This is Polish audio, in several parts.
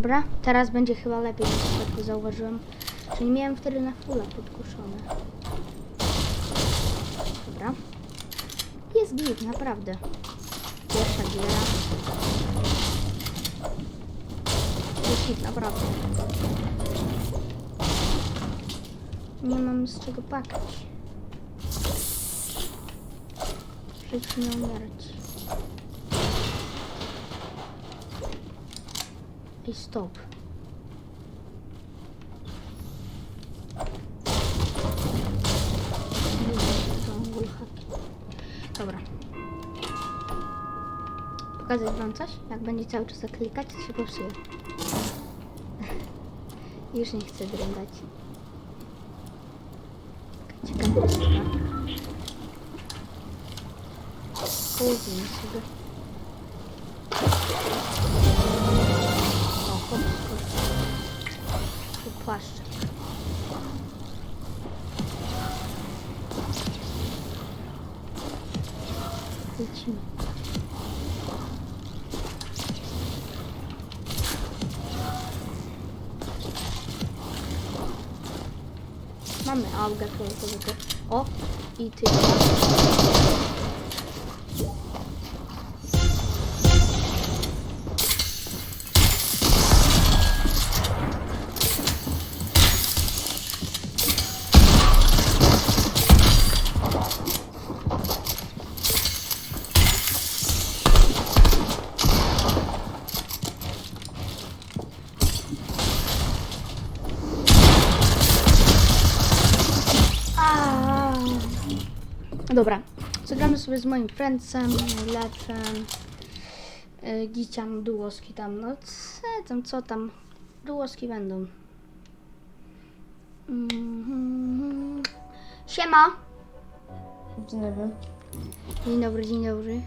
Dobra, teraz będzie chyba lepiej, niż tak zauważyłem. Czyli miałem wtedy na fulla podkuszone. Dobra. Jest git, naprawdę. Pierwsza giera. Jest git, naprawdę. Nie mam z czego pakać. Żyć nie umierać. I stop. Dobra. Pokazać wam coś? Jak będzie cały czas klikać, to się popsuje. Już nie chcę dręgać. Ciekawa sprawa. Połóżmy sobie. Tu płaszczek. Lecimy. Mamy augę fioletowego. O! I ty. Sobie z moim friendsem, najlepszym. Yy, Giciam, dułoski tam, no co tam, co tam, dułoski będą. Mhm. Siema! Dzień dobry. Dzień dobry, dzień dobry.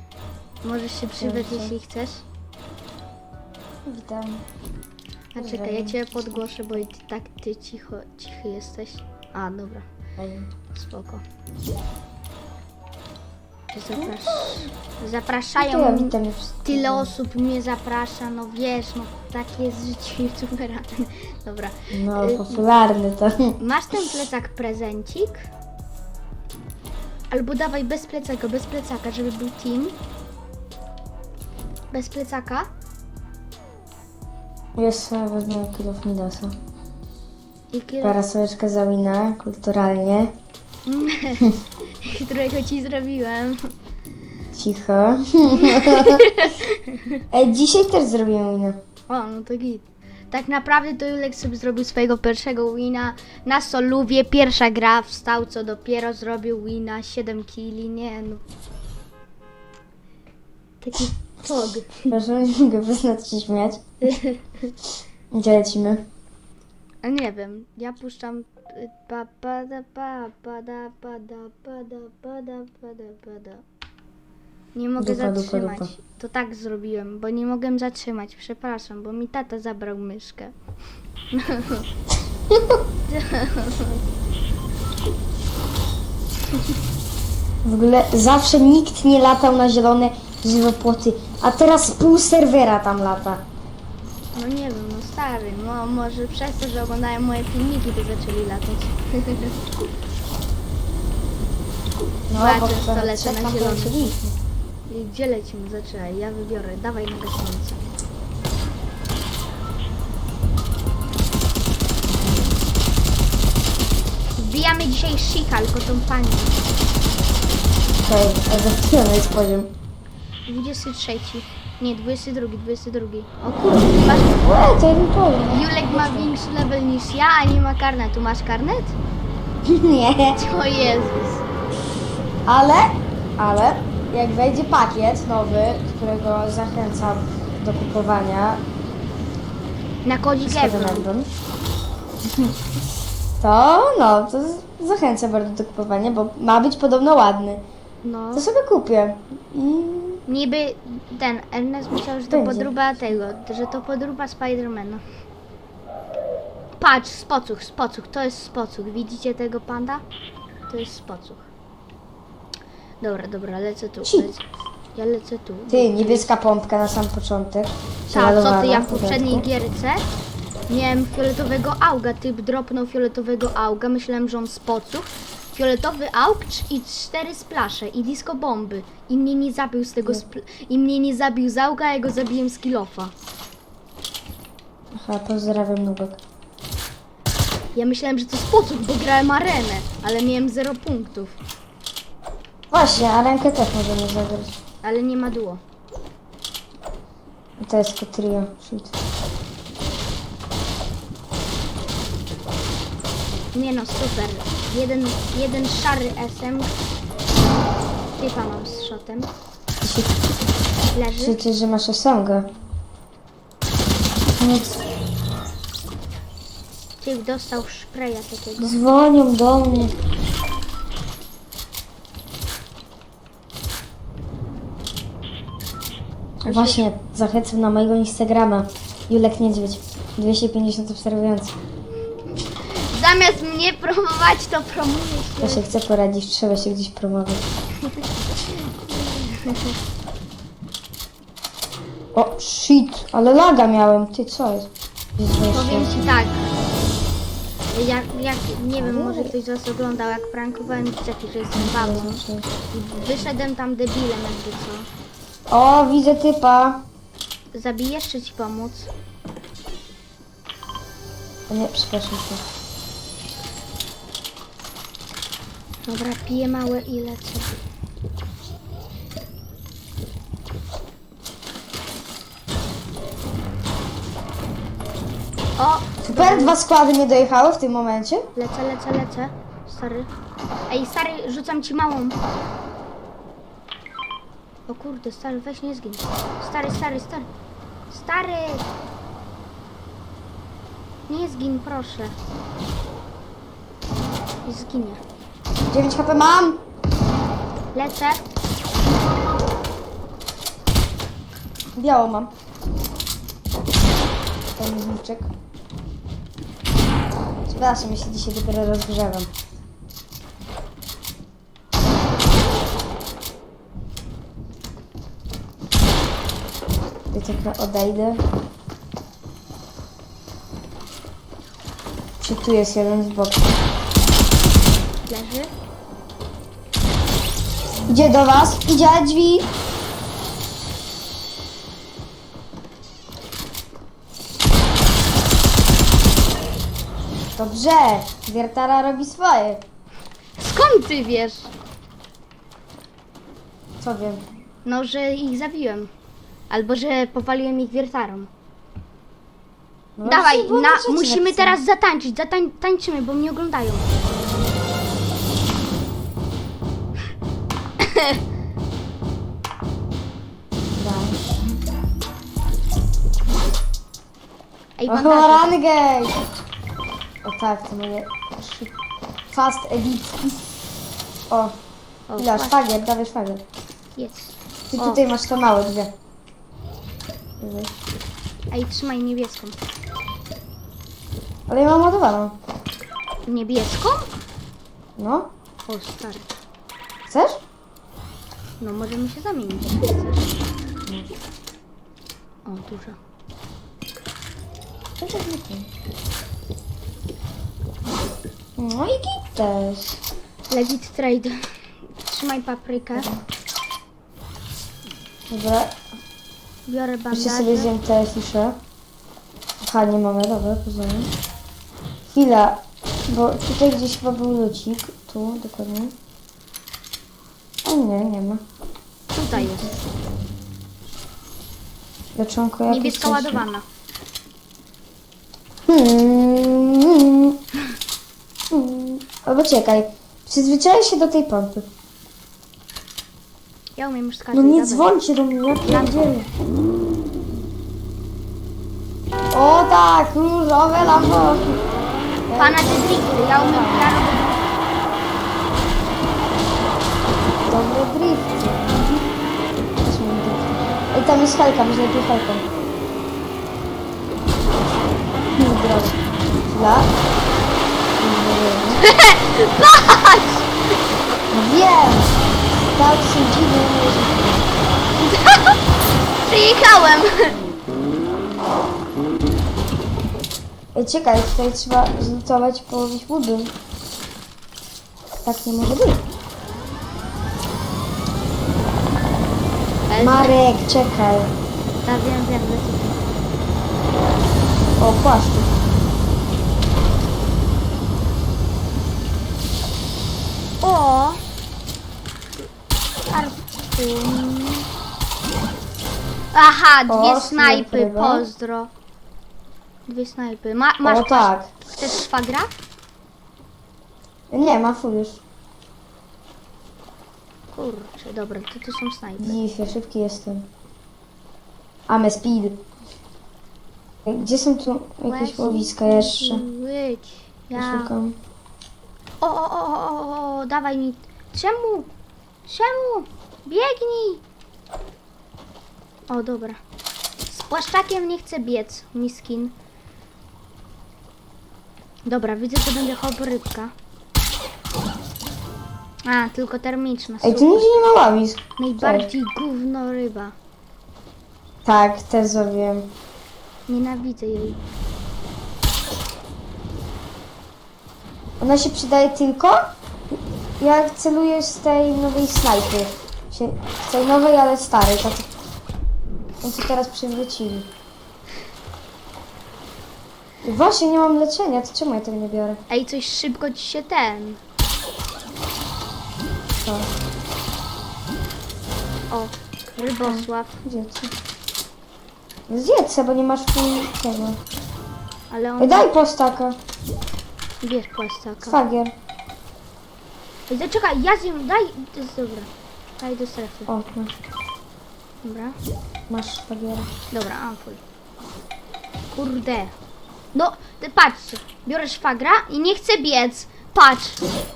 Możesz się przywitać, jeśli chcesz. Witam. A czekaj, ja cię podgłoszę, bo i ty, tak ty cicho, cichy jesteś. A, dobra, spoko. Zaprasz... To Zapraszają ja mnie. wszystkich. Tyle osób mnie zaprasza, no wiesz, no takie jest życie youtubera. Dobra. No, Y, popularny to. Masz ten plecak prezencik? Albo dawaj bez plecaka, bez plecaka, żeby był team. Bez plecaka? Jest sobie wezmę kilów Midasa. I kilo, Parasoleczka za wina, kulturalnie. którego ci zrobiłem. Cicho. Ej, dzisiaj też zrobiłem wina. O, no to git. Tak naprawdę to Julek sobie zrobił swojego pierwszego wina na Soluwie. Pierwsza gra wstał, co dopiero zrobił wina. 7 killi, nie no. Taki tog. Proszę, nie mogę wyznać się śmiać. Gdzie lecimy? A nie wiem, ja puszczam y, pa pa da pa pa da pa da pa da pa da pa da pa da. Nie mogę Dupa, dupa, zatrzymać. dupa. To tak zrobiłem, bo nie mogłem zatrzymać. Przepraszam, bo mi tata zabrał myszkę. W ogóle zawsze nikt nie latał na zielone żywopłoty, a teraz pół serwera tam lata. No nie wiem, no stary, no może przez to, że oglądają moje filmiki, to zaczęli latać. No, Patrz, bo to lecę na połączyliśmy. I Gdzie lecimy? Zaczynaj, ja wybiorę. Dawaj na gaśnicę. Wbijamy dzisiaj Shika, tylko tą panią. Okej, a za chwilę jest poziom. 23. Nie, 22, 22. O kurde, masz... Łe, to jeden poziom. Julek ma większy level niż ja, a nie ma karnetu. Masz karnet? Nie, O Jezus. ale, ale jak wejdzie pakiet nowy, którego zachęcam do kupowania, Na kodzik. Ebron, to no, to z- zachęcam bardzo do kupowania, bo ma być podobno ładny. No. To sobie kupię. I Niby ten Ernest myślał, że to Będzie. podróba tego, że to podróba Spidermana. Patrz, spocuch, spocuch, to jest spocuch. Widzicie tego panda? To jest spocuch. Dobra, dobra, lecę tu. Ci. Lecę. Ja lecę tu. ty, niebieska pompka na sam początek. Ta, co ty, ja w poprzedniej dodatku. gierce miałem fioletowego auga, typ dropnął fioletowego auga, myślałem, że on poców. Fioletowy aug cz- i cztery splasze i disco bomby. I mnie nie zabił z tego spl- i mnie nie zabił z auga, a ja go zabiłem z kilofa. Aha, pozdrawiam Nubek. Ja myślałem, że to z poców, bo grałem arenę, ale miałem 0 punktów. Właśnie, a rękę też możemy zagrać. Ale nie ma duo. I to jest tylko trio. Shit. Nie no, super. Jeden, jeden szary SM. Typa mam z shotem. Leży. Krzyczysz, że masz osamgę. Nic. Typ dostał szpreja takiego. Dzwonią do mnie. Właśnie, zachęcam na mojego Instagrama. Julek Niedźwiedź. 250 obserwujących. Zamiast mnie promować, to promuje się. się chce poradzić, trzeba się gdzieś promować. O, shit, ale laga miałem. Ty, co jest? Powiem ci tak. Jak, jak, nie wiem, może ktoś z was oglądał, jak prankowałem dzieciaki, że jestem babą. I wyszedłem tam debilem jakby co. O, widzę typa. Zabijesz czy ci pomóc? O nie, przepraszam cię. Dobra, piję małe i lecę. O! Super, dwa składy nie dojechały w tym momencie. Lecę, lecę, lecę. Stary. Ej, stary, rzucam ci małą. O kurde, stary, weź nie zgin. Stary, stary, stary. Stary! Nie zgin, proszę. I zginie. 9 HP mam. Lecę. Biało mam. Ten zniczek. Przepraszam, się dzisiaj dopiero rozgrzewam. Ja tylko odejdę. Czy tu jest jeden z boku? Leży. Idzie do was, idzie drzwi. Dobrze, Wiertara robi swoje. Skąd ty wiesz? Co wiem. No, że ich zabiłem. Albo, że powaliłem ich wiertarą. No Dawaj, właśnie na, musimy teraz zatańczyć. Zatań, tańczymy, bo mnie oglądają. Ej, O, bandaże. Rangej! O tak, to moje szyb- fast editki. O, O, ile, szwagier, dawaj szwagier. Jest. Ty O. tutaj masz te małe dwie. Ej, trzymaj niebieską. Ale ja mam ładowaną. Niebieską? No, O, stary. chcesz? No, możemy się zamienić. O, duża. To wiem. No i git też. Legit trade. Trzymaj paprykę. Dobra, Biorę jeszcze bandaże. sobie zjem te fisze. Aha, nie mamy, dobra, pozwolę. Chwila, bo tutaj gdzieś chyba był lucik. Tu, dokładnie. O nie, nie ma. Tutaj jest. Leczonko jakieś Niebieska coś- ładowana. Hmm. Hmm. Albo czekaj. Przyzwyczaj się do tej pompy. Ja umiem już skakać. No nie dawaj. dzwońcie do mnie, ja pierdzielę. O tak, różowe lambo. Pana te drifty, ja umiem tam jest helka, może najpierw helką. Dobra. Dla. Patrz! Wiem! Tak się dziwnie Przyjechałem! Ej, czekaj, tutaj trzeba zlutować połowić budy. Tak nie może być. Marek, czekaj. Ja wiem, wiem, lecę. O, płaszczyk. O! Artun. Aha, dwie O, snajpy, snajpy, no. pozdro. Dwie snajpy. Ma, masz, O, tak. chcesz szwagra? Nie, ma full już. Kurczę, dobra, to to są snajpy. Dzisiaj szybki jestem. Ame speed. Gdzie są tu jakieś łowiska jeszcze? Być. Ja. Szukam. O, o, o, o, o, o, dawaj mi. Czemu? Czemu? Biegnij! O, dobra. Z płaszczakiem nie chcę biec, miskin. Dobra, widzę, że będzie hop rybka. A, tylko termiczna. Ej, tu Super. nigdzie nie ma ławisk. Najbardziej gówno ryba. Tak, też zrobiłem. Nienawidzę jej. Ona się przydaje tylko jak celujesz z tej nowej snajpy. Się- Z tej nowej, ale starej. Tą co teraz przywrócili. I Właśnie nie mam leczenia, to czemu ja tego nie biorę? Ej, coś szybko ci się ten. O, rybosław. gdzie ty? Zjedz se, bo nie masz tu tego. Ale Ej, on... daj postaka. Bierz płaszczaka. Fagier. Ej, zaczekaj, ja zjem, daj, to jest dobra. Daj do strefy. O, masz, Dobra, masz fagiera. dobra, ampull. Kurde. No, ty patrzcie, biorę szwagra i nie chcę biec. Patrz,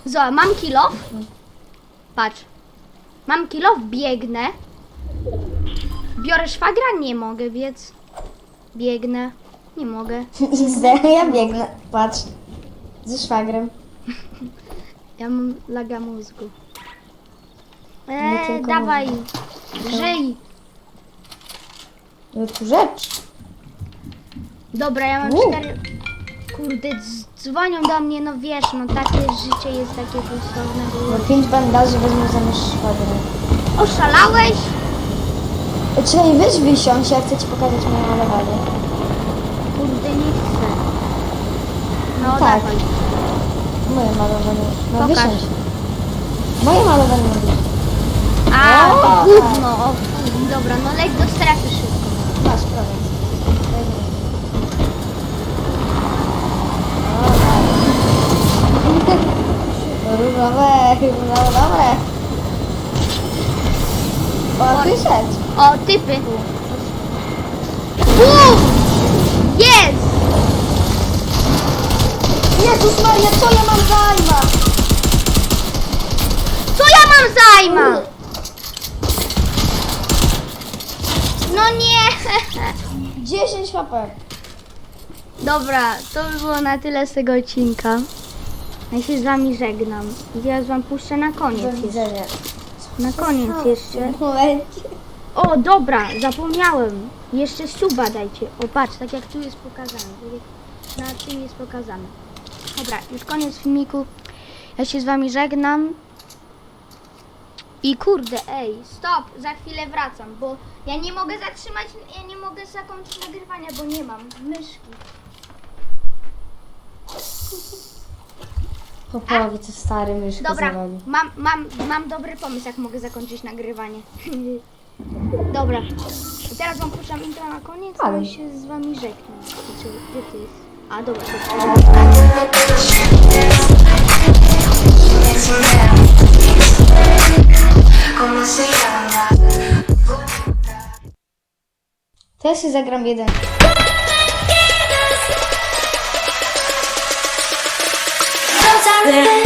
zobacz, mam kilof. Patrz, mam kilof, biegnę. Biorę szwagra, nie mogę biec. Biegnę, nie mogę. XD, ja biegnę. Patrz. Ze szwagrem. Ja mam laga mózgu. Nie Eee, tylko dawaj, żyj. No tu rzecz. Dobra, ja mam cztery. Kurde, dz- dzwonią do mnie, no wiesz, no takie życie jest takie kosztowne. No pięć bandaży wezmę zamiast szwagra. Oszalałeś? Czekaj, weź wysiądź, ja chcę ci pokazać moje malowanie. Kurde, nie chcę. No Tak. dawaj. Moje malowanie. No Pokaż. wysiądź. Moje malowanie. A, O, to gówno, o dobra, no leć do strefy szybko. Masz, prowadź. Różowe, różowe. O, wyszedł. O, typy. Bum! Jest! Jezus Maria, co ja mam za alma? Co ja mam za aima? No nie! 10 HP. Dobra, to by było na tyle z tego odcinka. Ja się z wami żegnam. Ja wam puszczę na koniec jeszcze. Na koniec jeszcze. O, dobra, zapomniałem. Jeszcze suba dajcie. O, patrz, tak jak tu jest pokazane. Tak jak na tym jest pokazane. Dobra, już koniec filmiku. Ja się z wami żegnam. I kurde, ej, stop, za chwilę wracam, bo ja nie mogę zatrzymać, ja nie mogę zakończyć nagrywania, bo nie mam myszki. Po połowie to stary myszkę Dobra, zawali. mam, mam, mam dobry pomysł, jak mogę zakończyć nagrywanie. Dobra, i teraz wam puszczam intro na koniec, Ale. a ja się z wami żegnam. Znaczy, gdzie ty jest? A, dobra, dobra. Teraz się zagram jeden. there.